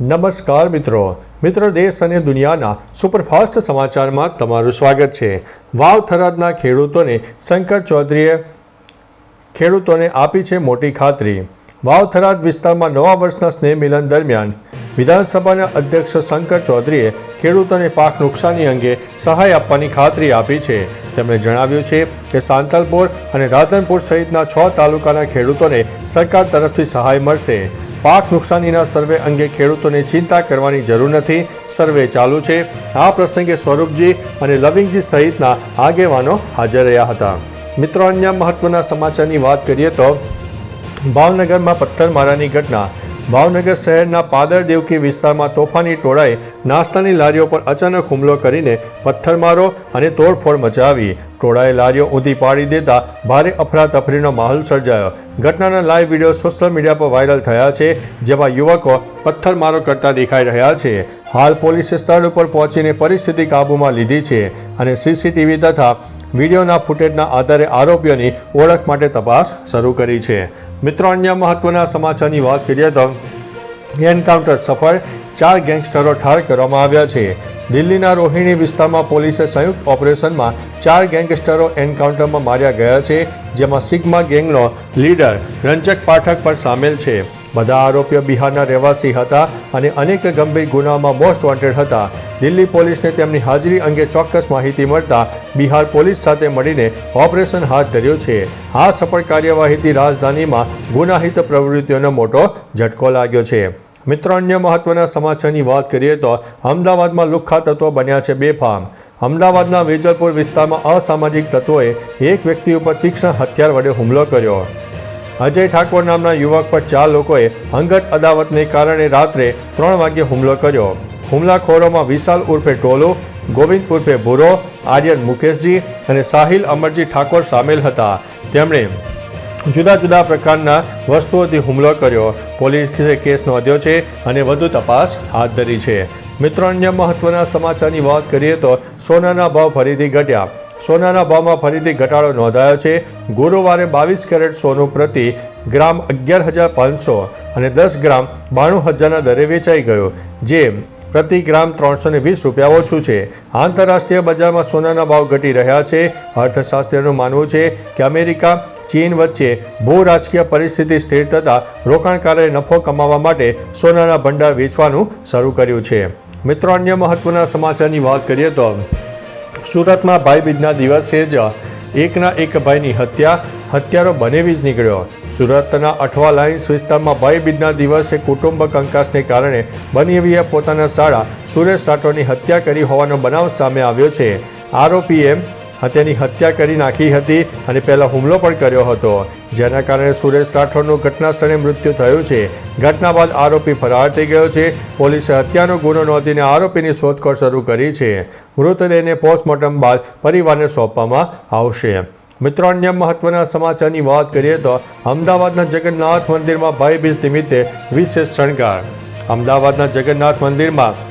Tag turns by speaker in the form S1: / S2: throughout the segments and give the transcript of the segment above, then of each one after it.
S1: નમસ્કાર મિત્રો. મિત્રો દેશ અને દુનિયાના સુપરફાસ્ટ સમાચારમાં તમારું સ્વાગત છે. વાવ થરાદના ખેડૂતોને શંકર ચૌધરીએ ખેડૂતોને આપી છે મોટી ખાતરી. વાવ થરાદ વિસ્તારમાં નવા વર્ષના સ્નેહ મિલન દરમિયાન વિધાનસભાના અધ્યક્ષ શંકર ચૌધરીએ ખેડૂતોને પાક નુકસાની અંગે સહાય આપવાની ખાતરી આપી છે. તેમણે જણાવ્યું છે કે સાંતલપુર અને રાધનપુર સહિતના છ તાલુકાના ખેડૂતોને સરકાર તરફથી સહાય મળશે. પાક નુકસાનીના સર્વે અંગે ખેડૂતોને ચિંતા કરવાની જરૂર નથી. સર્વે ચાલુ છે. આ પ્રસંગે સ્વરૂપજી અને લવિંગજી સહિતના આગેવાનો હાજર રહ્યા હતા. મિત્રો, અન્ય મહત્વના સમાચારની વાત કરીએ તો ભાવનગરમાં પથ્થરમારાની ઘટના ભાવનગર શહેરના પાદર દેવકી વિસ્તારમાં તોફાની ટોળાએ નાસ્તાની લારીઓ પર અચાનક હુમલો કરીને પથ્થરમારો અને તોડફોડ મચાવી. ટોળાએ લારીઓ ઊંધી પાડી દેતા ભારે અફરાતફરીનો માહોલ સર્જાયો. ઘટનાના લાઈવ વીડિયો સોશિયલ મીડિયા પર વાયરલ થયા છે, જેમાં યુવકો પથ્થરમારો કરતા દેખાઈ રહ્યા છે. હાલ પોલીસે સ્થળ ઉપર પહોંચીને પરિસ્થિતિ કાબૂમાં લીધી છે અને સીસીટીવી તથા વિડીયોના ફૂટેજના આધારે આરોપીઓની ઓળખ માટે તપાસ શરૂ કરી છે. મિત્રો, અન્ય મહત્વના સમાચારની વાત કરીએ તો એન્કાઉન્ટર સફળ ચાર ગેંગસ્ટરો ઠાર કરવામાં આવ્યા છે. દિલ્હીના રોહિણી વિસ્તારમાં પોલીસે સંયુક્ત ઓપરેશનમાં ચાર ગેંગસ્ટરો એન્કાઉન્ટરમાં માર્યા ગયા છે, જેમાં સિગ્મા ગેંગનો લીડર રંજક પાઠક પણ સામેલ છે. બધા આરોપીઓ બિહારના રહેવાસી હતા અને અનેક ગંભીર ગુનામાં મોસ્ટ વોન્ટેડ હતા. દિલ્હી પોલીસને તેમની હાજરી અંગે ચોક્કસ માહિતી મળતા બિહાર પોલીસ સાથે મળીને ઓપરેશન હાથ ધર્યું છે. આ સફળ કાર્યવાહીથી રાજધાનીમાં ગુનાહિત પ્રવૃત્તિઓનો મોટો ઝટકો લાગ્યો છે. મિત્રો, અન્ય મહત્વના સમાચારની વાત કરીએ તો અમદાવાદમાં લુખ્ખા તત્વો બન્યા છે બેફામ. અમદાવાદના વેજલપુર વિસ્તારમાં અસામાજિક તત્વોએ એક વ્યક્તિ ઉપર તીક્ષ્ણ હથિયાર વડે હુમલો કર્યો. અજય ઠાકોર નામના યુવક પર ચાર લોકોએ અંગત અદાવતને કારણે રાત્રે ત્રણ વાગ્યે હુમલો કર્યો. હુમલાખોરોમાં વિશાલ ઉર્ફે ટોલો, ગોવિંદ ઉર્ફે ભૂરો, આર્યન મુકેશજી અને સાહિલ અમરજી ઠાકોર સામેલ હતા. તેમણે જુદા જુદા પ્રકારના વસ્તુઓથી હુમલો કર્યો. પોલીસે કેસ નોંધ્યો છે અને વધુ તપાસ હાથ ધરી છે. મિત્રો, અન્ય મહત્વના સમાચારની વાત કરીએ તો સોનાના ભાવ ફરીથી ઘટ્યા. સોનાના ભાવમાં ફરીથી ઘટાડો નોંધાયો છે. ગુરુવારે બાવીસ કેરેટ સોનું પ્રતિ ગ્રામ અગિયાર હજાર પાંચસો અને દસ ગ્રામ બાણું હજારના દરે વેચાઈ ગયો, જે પ્રતિ ગ્રામ ત્રણસો ને વીસ રૂપિયા ઓછું છે. આંતરરાષ્ટ્રીય બજારમાં સોનાના ભાવ ઘટી રહ્યા છે. અર્થશાસ્ત્રીઓનું માનવું છે કે અમેરિકા, ચીન વચ્ચે ભૂ રાજકીય પરિસ્થિતિ સ્થિર થતાં રોકાણકારોએ નફો કમાવા માટે સોનાના ભંડાર વેચવાનું શરૂ કર્યું છે. મિત્રો, અન્ય મહત્વના સમાચારની વાત કરીએ તો સુરતમાં ભાઈબીજના દિવસે જ એકના એક ભાઈની હત્યા, હત્યારો બનેવી જ નીકળ્યો. સુરતના અઠવા લાઇન્સ વિસ્તારમાં ભાઈબીજના દિવસે કુટુંબ કંકાસને કારણે બનેવીએ પોતાના શાળા સુરેશ રાઠોડની હત્યા કરી હોવાનો બનાવ સામે આવ્યો છે. આરોપીએ તેની હત્યા કરી નાખી હતી અને પહેલાં હુમલો પણ કર્યો હતો. જેના કારણે સુરેશ રાઠોડનું ઘટના સ્થળે મૃત્યુ થયું છે. ઘટના બાદ આરોપી ફરાર થઈ ગયો છે. પોલીસે હત્યાનો ગુનો નોંધીને આરોપીની શોધખોળ શરૂ કરી છે. મૃતદેહને પોસ્ટમોર્ટમ બાદ પરિવારને સોંપવામાં આવશે. મિત્રો, અન્ય મહત્વના સમાચારની વાત કરીએ તો અમદાવાદના જગન્નાથ મંદિરમાં ભાઈબીજ નિમિત્તે વિશેષ શણગાર. અમદાવાદના જગન્નાથ મંદિરમાં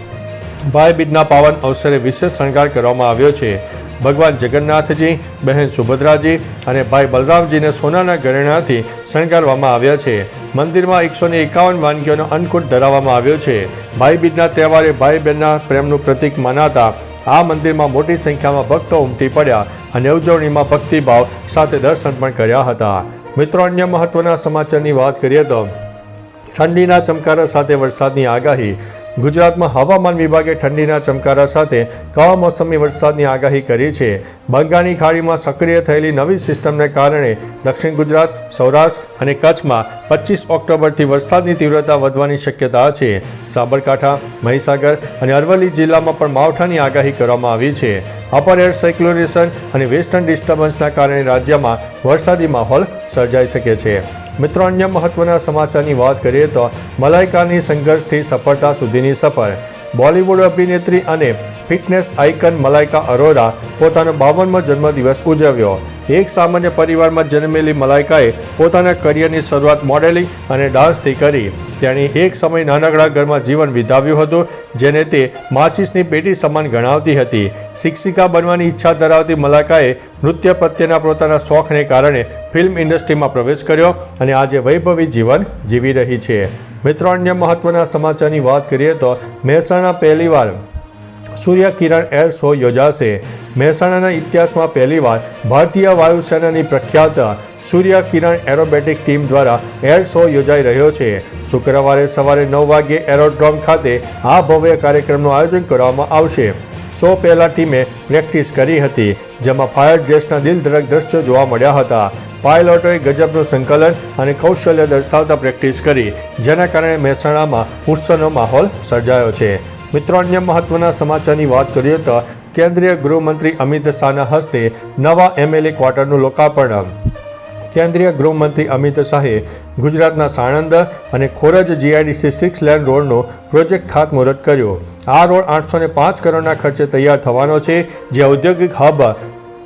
S1: ભાઈબીજના પાવન અવસરે વિશેષ શણગાર કરવામાં આવ્યો છે. ભગવાન જગન્નાથજી, બહેન સુભદ્રાજી અને ભાઈ બલરામજીને સોનાના ઘરેણાથી શણગારવામાં આવ્યા છે. મંદિરમાં એકસો ને એકાવન વાનગીઓનો અન્નકૂટ ધરાવવામાં આવ્યો છે. ભાઈ બીજના તહેવારે ભાઈ બહેનના પ્રેમનું પ્રતીક મનાતા આ મંદિરમાં મોટી સંખ્યામાં ભક્તો ઉમટી પડ્યા અને ઉજવણીમાં ભક્તિભાવ સાથે દર્શન પણ કર્યા હતા. મિત્રો, અન્ય મહત્વના સમાચારની વાત કરીએ તો ઠંડીના ચમકારા સાથે વરસાદની આગાહી. ગુજરાતમાં હવામાન વિભાગે ઠંડીના ચમકારા સાથે કમોસમી વરસાદની આગાહી કરી છે. બંગાળની ખાડીમાં સક્રિય થયેલી નવી સિસ્ટમને કારણે દક્ષિણ ગુજરાત, સૌરાષ્ટ્ર અને કચ્છમાં પચીસ ઓક્ટોબરથી વરસાદની તીવ્રતા વધવાની શક્યતા છે. સાબરકાંઠા, મહીસાગર અને અરવલ્લી જિલ્લામાં પણ માવઠાની આગાહી કરવામાં આવી છે. અપર એર સાયક્લોરેશન અને વેસ્ટર્ન ડિસ્ટર્બન્સના કારણે રાજ્યમાં વરસાદી માહોલ સર્જાઈ શકે છે. મિત્રો, અન્ય મહત્વના સમાચારની વાત કરીએ તો મલાઈકાની સંઘર્ષથી સફળતા સુધીની સફર. બોલિવૂડ અભિનેત્રી અને ફિટનેસ આઇકન મલાઇકા અરોરા પોતાનો બાવનમો જન્મદિવસ ઉજવ્યો. એક સામાન્ય પરિવારમાં જન્મેલી મલાઇકાએ પોતાના કરિયરની શરૂઆત મોડેલિંગ અને ડાન્સથી કરી. તેણે એક સમય નાનકડા ઘરમાં જીવન વિતાવ્યું હતું, જેને તે માચિસની પેટી સમાન ગણાવતી હતી. શિક્ષિકા બનવાની ઈચ્છા ધરાવતી મલાકાએ નૃત્ય પ્રત્યેના પોતાના શોખને કારણે ફિલ્મ ઇન્ડસ્ટ્રીમાં પ્રવેશ કર્યો અને આજે વૈભવી જીવન જીવી રહી છે. મિત્રો, અન્ય મહત્વના સમાચારની વાત કરીએ તો મહેસાણા પહેલીવાર સૂર્ય કિરણ એર શો યોજાશે. મહેસાણાના ઇતિહાસમાં પહેલીવાર ભારતીય વાયુસેનાની પ્રખ્યાત સૂર્ય કિરણ એરોબેટિક ટીમ દ્વારા એર શો યોજાઈ રહ્યો છે. શુક્રવારે સવારે નવ વાગ્યે એરોડ્રોમ ખાતે આ ભવ્ય કાર્યક્રમનું આયોજન કરવામાં આવશે. શો પહેલા ટીમે પ્રેક્ટિસ કરી હતી, જેમાં ફાયર જેટ્સના દિલધડક દ્રશ્યો જોવા મળ્યા હતા. પાયલોટોએ ગજબનું સંકલન અને કૌશલ્ય દર્શાવતા પ્રેક્ટિસ કરી, જેના કારણે મહેસાણામાં ઉત્સવનો માહોલ સર્જાયો છે. મિત્રો, અન્ય મહત્વના સમાચારની વાત કરીએ તો કેન્દ્રીય ગૃહમંત્રી અમિત શાહના હસ્તે નવા એમએલએ ક્વાર્ટરનું લોકાર્પણ. કેન્દ્રીય ગૃહમંત્રી અમિત શાહે ગુજરાતના સાણંદ અને ખોરજ જીઆઈડીસી સિક્સ લેન રોડનો પ્રોજેક્ટ ખાતમુહૂર્ત કર્યો. આ રોડ આઠસો ને પાંચ કરોડના ખર્ચે તૈયાર થવાનો છે, જે ઔદ્યોગિક હબ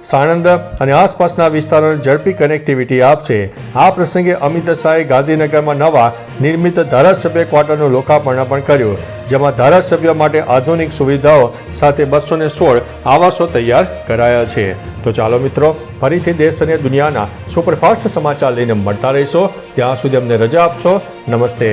S1: સાણંદ અને આસપાસના વિસ્તારોને ઝડપી કનેક્ટિવિટી આપશે. આ પ્રસંગે અમિત શાહે ગાંધીનગરમાં નવા નિર્મિત ધારાસભ્ય ક્વાર્ટરનું લોકાર્પણ પણ કર્યું, જેમાં ધારાસભ્ય માટે આધુનિક સુવિધાઓ સાથે બસો ને સોળ આવાસો તૈયાર કરાયા છે. તો ચાલો મિત્રો, ફરીથી દેશ અને દુનિયાના સુપરફાસ્ટ સમાચાર લઈને મળતા રહીશો. ત્યાં સુધી અમને રજા આપશો. નમસ્તે.